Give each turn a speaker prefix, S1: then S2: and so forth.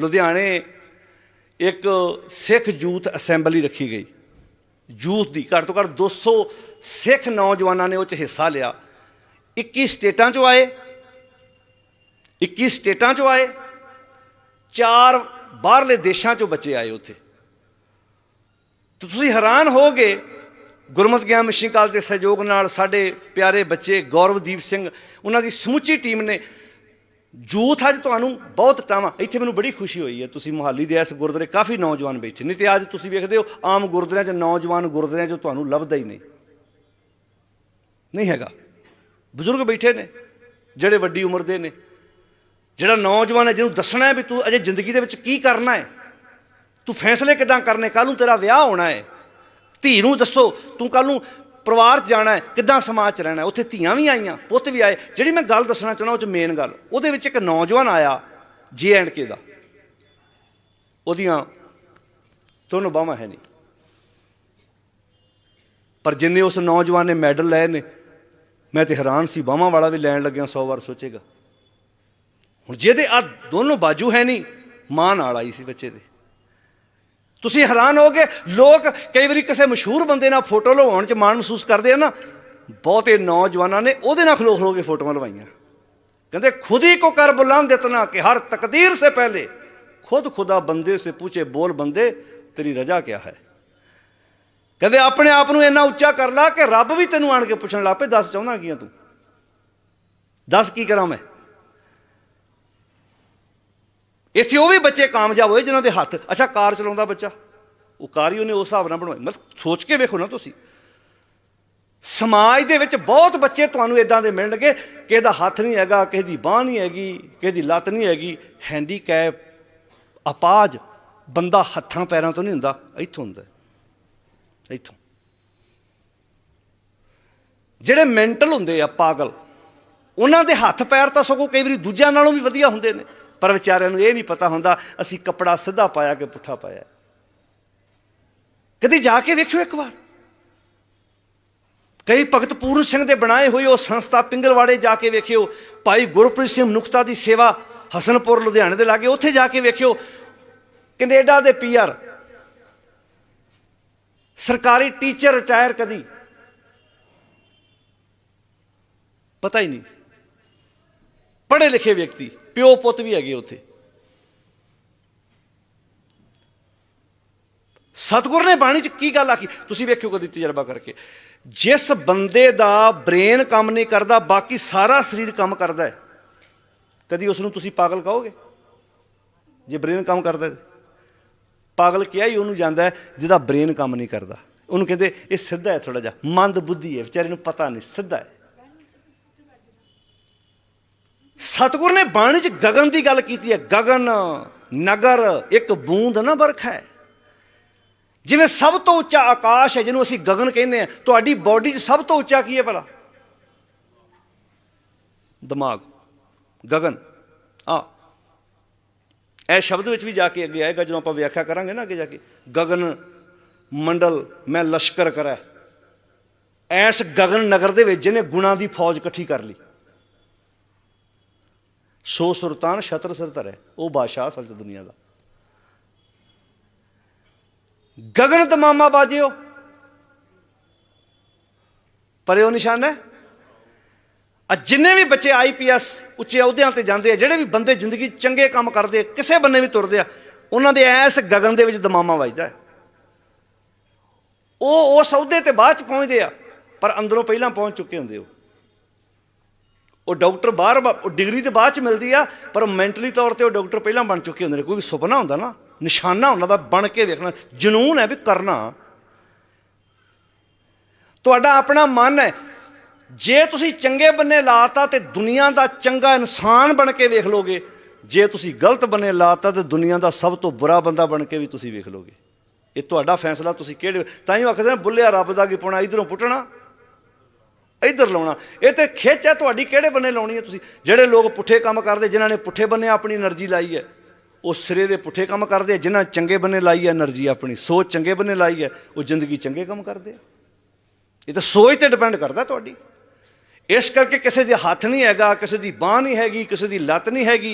S1: ਲੁਧਿਆਣੇ ਇੱਕ ਸਿੱਖ youth assembly ਰੱਖੀ ਗਈ। ਯੂਥ ਦੀ ਘੱਟ ਤੋਂ ਘੱਟ 200 ਸਿੱਖ ਨੌਜਵਾਨਾਂ ਨੇ ਉਹ ਚ ਹਿੱਸਾ ਲਿਆ। 21 ਸਟੇਟਾਂ ਚੋਂ ਆਏ 21 ਸਟੇਟਾਂ ਚੋਂ ਆਏ, ਚਾਰ ਬਾਹਰਲੇ ਦੇਸ਼ਾਂ ਚੋਂ ਬੱਚੇ ਆਏ ਉੱਥੇ। ਤੁਸੀਂ ਹੈਰਾਨ ਹੋਗੇ ਗੁਰਮਤਿ ਗਿਆਨ ਮਿਸ਼ਨ ਕਾਲ ਦੇ ਸਹਿਯੋਗ ਨਾਲ ਸਾਡੇ ਪਿਆਰੇ ਬੱਚੇ ਗੌਰਵਦੀਪ ਸਿੰਘ, ਉਹਨਾਂ ਦੀ ਸਮੁੱਚੀ ਟੀਮ ਨੇ ਜੂਥ ਅੱਜ ਤੁਹਾਨੂੰ ਬਹੁਤ ਟਾਵਾਂ। ਇੱਥੇ ਮੈਨੂੰ ਬੜੀ ਖੁਸ਼ੀ ਹੋਈ ਹੈ। ਤੁਸੀਂ ਮੁਹਾਲੀ ਦੇ ਇਸ ਗੁਰਦੁਆਰੇ ਕਾਫੀ ਨੌਜਵਾਨ ਬੈਠੇ ਨਹੀਂ ਤੇ ਅੱਜ ਤੁਸੀਂ ਵੇਖਦੇ ਹੋ, ਆਮ ਗੁਰਦੁਆਰਿਆਂ 'ਚ ਨੌਜਵਾਨ ਗੁਰਦੁਆਰਿਆਂ 'ਚ ਤੁਹਾਨੂੰ ਲੱਭਦਾ ਹੀ ਨਹੀਂ। ਨਹੀਂ ਹੈਗਾ। ਬਜ਼ੁਰਗ ਬੈਠੇ ਨੇ, ਜਿਹੜੇ ਵੱਡੀ ਉਮਰ ਦੇ ਨੇ। ਜਿਹੜਾ ਨੌਜਵਾਨ ਹੈ, ਜਿਹਨੂੰ ਦੱਸਣਾ ਹੈ ਵੀ ਤੂੰ ਅਜੇ ਜ਼ਿੰਦਗੀ ਦੇ ਵਿੱਚ ਕੀ ਕਰਨਾ ਹੈ। ਤੂੰ ਫੈਸਲੇ ਕਿਦਾਂ ਕਰਨੇ? ਕੱਲ ਨੂੰ ਤੇਰਾ ਵਿਆਹ ਹੋਣਾ ਹੈ। ਧੀ ਨੂੰ ਦੱਸੋ, ਤੂੰ ਕੱਲ ਨੂੰ ਪਰਿਵਾਰ 'ਚ ਜਾਣਾ ਹੈ, ਕਿੱਦਾਂ ਸਮਾਜ 'ਚ ਰਹਿਣਾ ਉੱਥੇ ਧੀਆਂ ਵੀ ਆਈਆਂ, ਪੁੱਤ ਵੀ ਆਏ। ਜਿਹੜੀ ਮੈਂ ਗੱਲ ਦੱਸਣਾ ਚਾਹੁੰਦਾ, ਉਹ 'ਚ ਮੇਨ ਗੱਲ। ਉਹਦੇ ਵਿੱਚ ਇੱਕ ਨੌਜਵਾਨ ਆਇਆ ਜੇ ਐਂਡ ਕੇ ਦਾ। ਉਹਦੀਆਂ ਦੋਨੋਂ ਬਾਹਾਂ ਹੈ ਨਹੀਂ। ਪਰ ਜਿੰਨੇ ਉਸ ਨੌਜਵਾਨ ਨੇ ਮੈਡਲ ਲਏ ਨੇ, ਮੈਂ ਤੇ ਹੈਰਾਨ ਸੀ, ਬਾਹਾਂ ਵਾਲਾ ਵੀ ਲੈਣ ਲੱਗਿਆ 100 ਵਾਰ ਸੋਚੇਗਾ। ਹੁਣ ਜਿਹਦੇ ਆ ਦੋਨੋਂ ਬਾਜੂ ਹੈ ਨਹੀਂ, ਮਾਂ ਨਾਲ ਆਈ ਸੀ ਬੱਚੇ ਦੇ। ਤੁਸੀਂ ਹੈਰਾਨ ਹੋਗੇ ਲੋਕ ਕਈ ਵਾਰੀ ਕਿਸੇ ਮਸ਼ਹੂਰ ਬੰਦੇ ਨਾਲ ਫੋਟੋ ਲਵਾਉਣ ਚ ਮਾਣ ਮਹਿਸੂਸ ਕਰਦੇ ਆ ਨਾ, ਬਹੁਤੇ ਨੌਜਵਾਨਾਂ ਨੇ ਉਹਦੇ ਨਾਲ ਖਲੋ ਖਲੋ ਕੇ ਫੋਟੋਆਂ ਲਵਾਈਆਂ। ਕਹਿੰਦੇ, ਖੁਦ ਹੀ ਕੋ ਕਰ ਬੁਲੰਦ ਇਤਨਾ ਕਿ ਹਰ ਤਕਦੀਰ ਸੇ ਪਹਿਲੇ, ਖੁਦ ਖੁਦਾ ਬੰਦੇ ਸੇ ਪੁੱਛੇ ਬੋਲ ਬੰਦੇ, ਤੇਰੀ ਰਜਾ ਕਿਆ ਹੈ? ਕਹਿੰਦੇ, ਆਪਣੇ ਆਪ ਨੂੰ ਇੰਨਾ ਉੱਚਾ ਕਰ ਲਾ ਕਿ ਰੱਬ ਵੀ ਤੈਨੂੰ ਆਣ ਕੇ ਪੁੱਛਣ ਲੱਪੇ ਦੱਸ ਚਾਹੁੰਦਾ ਕੀ ਤੂੰ? ਦੱਸ ਕੀ ਕਰਾਂ ਮੈਂ? ਇੱਥੇ ਉਹ ਵੀ ਬੱਚੇ ਕਾਮਯਾਬ ਹੋਏ ਜਿਨ੍ਹਾਂ ਦੇ ਹੱਥ। ਅੱਛਾ, ਕਾਰ ਚਲਾਉਂਦਾ ਬੱਚਾ। ਉਹ ਕਾਰ ਹੀ ਉਹਨੇ ਉਸ ਹਿਸਾਬ ਨਾਲ ਬਣਵਾਈ। ਮਤਲਬ ਸੋਚ ਕੇ ਵੇਖੋ ਨਾ ਤੁਸੀਂ। ਸਮਾਜ ਦੇ ਵਿੱਚ ਬਹੁਤ ਬੱਚੇ ਤੁਹਾਨੂੰ ਇਦਾਂ ਦੇ ਮਿਲਣਗੇ, ਕਿਸੇ ਦਾ ਹੱਥ ਨਹੀਂ ਹੈਗਾ, ਕਿਸੇ ਦੀ ਬਾਹ ਨਹੀਂ ਹੈਗੀ, ਕਿਸੇ ਦੀ ਲੱਤ ਨਹੀਂ ਹੈਗੀ। ਹੈਂਡੀਕੈਪ ਅਪਾਜ, ਬੰਦਾ ਹੱਥਾਂ ਪੈਰਾਂ ਤੋਂ ਨਹੀਂ ਹੁੰਦਾ, ਇੱਥੋਂ ਹੁੰਦਾ। ਇੱਥੋਂ। ਜਿਹੜੇ ਮੈਂਟਲ ਹੁੰਦੇ ਆ ਪਾਗਲ, ਉਹਨਾਂ ਦੇ ਹੱਥ ਪੈਰ ਤਾਂ ਸਗੋਂ ਕਈ ਵਾਰੀ ਦੂਜਿਆਂ ਨਾਲੋਂ ਵੀ ਵਧੀਆ ਹੁੰਦੇ ਨੇ। ਪਰ ਵਿਚਾਰਿਆਂ ਨੂੰ ਇਹ ਨਹੀਂ ਪਤਾ ਹੁੰਦਾ, ਅਸੀਂ ਕੱਪੜਾ ਸਿੱਧਾ ਪਾਇਆ ਕਿ ਪੁੱਠਾ ਪਾਇਆ। ਕਦੀ ਜਾ ਕੇ ਵੇਖਿਓ ਇੱਕ ਵਾਰ। ਕਈ ਭਗਤ ਪੂਰਨ ਸਿੰਘ ਦੇ ਬਣਾਏ ਹੋਏ ਉਹ ਸੰਸਥਾ ਪਿੰਗਲਵਾੜੇ ਜਾ ਕੇ ਵੇਖਿਓ। ਭਾਈ ਗੁਰਪ੍ਰੀਤ ਸਿੰਘ ਨੁਕਤਾ ਦੀ ਸੇਵਾ ਹਸਨਪੁਰ, ਲੁਧਿਆਣੇ ਦੇ ਲਾਗੇ, ਉੱਥੇ ਜਾ ਕੇ ਵੇਖਿਓ। ਕੈਨੇਡਾ ਦੇ ਪੀਆਰ ਸਰਕਾਰੀ ਟੀਚਰ ਰਿਟਾਇਰ ਕਦੀ? ਪਤਾ ਹੀ ਨਹੀਂ। ਪੜ੍ਹੇ ਲਿਖੇ ਵਿਅਕਤੀ। ਪਿਓ ਪੁੱਤ ਵੀ ਹੈਗੇ ਉੱਥੇ। ਸਤਿਗੁਰ ਨੇ ਬਾਣੀ ਚ ਕੀ ਗੱਲ ਆਖੀ? ਤੁਸੀਂ ਵੇਖਿਓ ਕਦੀ ਤਜਰਬਾ ਕਰਕੇ। ਜਿਸ ਬੰਦੇ ਦਾ ਬ੍ਰੇਨ ਕੰਮ ਨਹੀਂ ਕਰਦਾ, ਬਾਕੀ ਸਾਰਾ ਸਰੀਰ ਕੰਮ ਕਰਦਾ ਹੈ। ਕਦੀ ਉਸ ਨੂੰ ਤੁਸੀਂ ਪਾਗਲ ਕਹੋਗੇ? ਜੇ ਬ੍ਰੇਨ ਕੰਮ ਕਰਦਾ ਪਾਗਲ ਕਿਹਾ ਹੀ ਉਹਨੂੰ ਜਾਂਦਾ ਜਿਹਦਾ ਬ੍ਰੇਨ ਕੰਮ ਨਹੀਂ ਕਰਦਾ। ਉਹਨੂੰ ਕਹਿੰਦੇ, ਇਹ ਸਿੱਧਾ ਹੈ ਥੋੜਾ ਜਿਹਾ, ਮੰਦ ਬੁੱਧੀ ਹੈ, ਵਿਚਾਰੇ ਨੂੰ ਪਤਾ ਨਹੀਂ, ਸਿੱਧਾ ਹੈ। ਸਤਿਗੁਰ ਨੇ ਬਾਣੀ ਚ ਗਗਨ ਦੀ ਗੱਲ ਕੀਤੀ ਹੈ, ਗਗਨ, ਨਗਰ, ਇੱਕ ਬੂੰਦ ਨਾ ਵਰਖਾ ਹੈ। ਜਿਵੇਂ ਸਭ ਤੋਂ ਉੱਚਾ ਆਕਾਸ਼ ਹੈ, ਜਿਹਨੂੰ ਅਸੀਂ ਗਗਨ ਕਹਿੰਦੇ ਆ ਤੁਹਾਡੀ ਬਾਡੀ 'ਚ ਸਭ ਤੋਂ ਉੱਚਾ ਕੀ ਹੈ ਭਲਾ? ਦਿਮਾਗ। ਗਗਨ। ਆ। ਇਹ ਸ਼ਬਦ ਵਿੱਚ ਵੀ ਜਾ ਕੇ ਅੱਗੇ ਆਏਗਾ, ਜਦੋਂ ਆਪਾਂ ਵਿਆਖਿਆ ਕਰਾਂਗੇ ਨਾ ਅੱਗੇ ਜਾ ਕੇ, ਗਗਨ ਮੰਡਲ, ਮੈਂ ਲਸ਼ਕਰ ਕਰੈ ਐਸ ਗਗਨ ਨਗਰ ਦੇ ਵਿੱਚ ਜਿਹਨੇ ਗੁਣਾ ਦੀ ਫੌਜ ਇਕੱਠੀ ਕਰ ਲਈ। ਸੋ ਸੁਲਤਾਨ ਛਤਰ ਸਿਰ ਧਰੈ, ਉਹ ਬਾਦਸ਼ਾਹ ਅਸਲ ਚ ਦੁਨੀਆ ਦਾ। ਗਗਨ ਤਮਾਮਾ ਬਾਜਿਓ। ਪਰਿਓ ਨਿਸ਼ਾਨ ਹੈ। ਆ ਜਿੰਨੇ ਵੀ ਬੱਚੇ ਆਈਪੀਐਸ ਉੱਚੇ ਅਹੁਦਿਆਂ ਤੇ ਜਾਂਦੇ ਆ, ਜਿਹੜੇ ਵੀ ਬੰਦੇ ਜ਼ਿੰਦਗੀ 'ਚ ਚੰਗੇ ਕੰਮ ਕਰਦੇ ਕਿਸੇ ਬੰਨੇ ਵੀ ਤੁਰਦੇ ਆ, ਉਹਨਾਂ ਦੇ ਐਸ ਗਗਨ ਦੇ ਵਿੱਚ ਦਮਾਮਾ ਵੱਜਦਾ ਹੈ। ਉਹ ਉਸ ਅਹੁਦੇ ਤੇ ਬਾਅਦ ਚ ਪਹੁੰਚਦੇ ਆ, ਪਰ ਅੰਦਰੋਂ ਪਹਿਲਾਂ ਪਹੁੰਚ ਚੁੱਕੇ ਹੁੰਦੇ ਉਹ। ਉਹ ਡਾਕਟਰ ਬਾਹਰ ਬ- ਉਹ ਡਿਗਰੀ ਤੇ ਬਾਅਦ ਚ ਮਿਲਦੀ ਆ, ਪਰ ਮੈਂਟਲੀ ਤੌਰ ਤੇ ਉਹ ਡਾਕਟਰ ਪਹਿਲਾਂ ਬਣ ਚੁੱਕੇ ਹੁੰਦੇ ਨੇ। ਕੋਈ ਸੁਪਨਾ ਹੁੰਦਾ ਨਾ, ਨਿਸ਼ਾਨਾ ਉਹਨਾਂ ਦਾ ਬਣ ਕੇ ਵੇਖਣਾ, ਜਨੂਨ ਹੈ ਵੀ ਕਰਨਾ। ਤੁਹਾਡਾ ਆਪਣਾ ਮਨ ਹੈ। ਜੇ ਤੁਸੀਂ ਚੰਗੇ ਬੰਨੇ ਲਾਤਾ ਤੇ ਦੁਨੀਆ ਦਾ ਚੰਗਾ ਇਨਸਾਨ ਬਣ ਕੇ ਵੇਖ ਲੋਗੇ। ਜੇ ਤੁਸੀਂ ਗਲਤ ਬੰਨੇ ਲਾਤਾ ਤੇ ਦੁਨੀਆ ਦਾ ਸਭ ਤੋਂ ਬੁਰਾ ਬੰਦਾ ਬਣ ਕੇ ਵੀ ਤੁਸੀਂ ਵੇਖ ਲੋਗੇ। ਇਹ ਤੁਹਾਡਾ ਫੈਸਲਾ ਤੁਸੀਂ ਕਿਹੜੇ ਤਾਂ ਹੀ ਉਹ ਆਖਦੇ ਨੇ ਬੁੱਲਿਆ ਰੱਬ ਦਾ ਕੀ ਪਾਉਣਾ ਇਧਰੋਂ ਪੁੱਟਣਾ। ਇੱਧਰ ਲਾਉਣਾ। ਇਹ ਤੇ ਖਿੱਚ ਹੈ ਤੁਹਾਡੀ ਕਿਹੜੇ ਬੰਨੇ ਲਾਉਣੀ ਹੈ ਤੁਸੀਂ? ਜਿਹੜੇ ਲੋਕ ਪੁੱਠੇ ਕੰਮ ਕਰਦੇ, ਜਿਨ੍ਹਾਂ ਨੇ ਪੁੱਠੇ ਬੰਨੇ ਆਪਣੀ એનર્ਜੀ ਲਾਈ ਹੈ, ਉਹ ਸਿਰੇ ਦੇ ਪੁੱਠੇ ਕੰਮ ਕਰਦੇ ਜਿਨ੍ਹਾਂ ਚੰਗੇ ਬੰਨੇ ਲਾਈ ਹੈ એનર્ਜੀ ਆਪਣੀ, ਸੋਚ ਚੰਗੇ ਬੰਨੇ ਲਾਈ ਹੈ, ਉਹ ਜ਼ਿੰਦਗੀ ਚੰਗੇ ਕੰਮ ਕਰਦੇ ਇਹ ਤਾਂ ਸੋਚ ਤੇ ਡਿਪੈਂਡ ਕਰਦਾ ਤੁਹਾਡੀ। ਇਸ ਕਰਕੇ ਕਿਸੇ ਦੇ ਹੱਥ ਨਹੀਂ ਹੈਗਾ, ਕਿਸੇ ਦੀ ਬਾਹ ਨਹੀਂ ਹੈਗੀ, ਕਿਸੇ ਦੀ ਲੱਤ ਨਹੀਂ ਹੈਗੀ।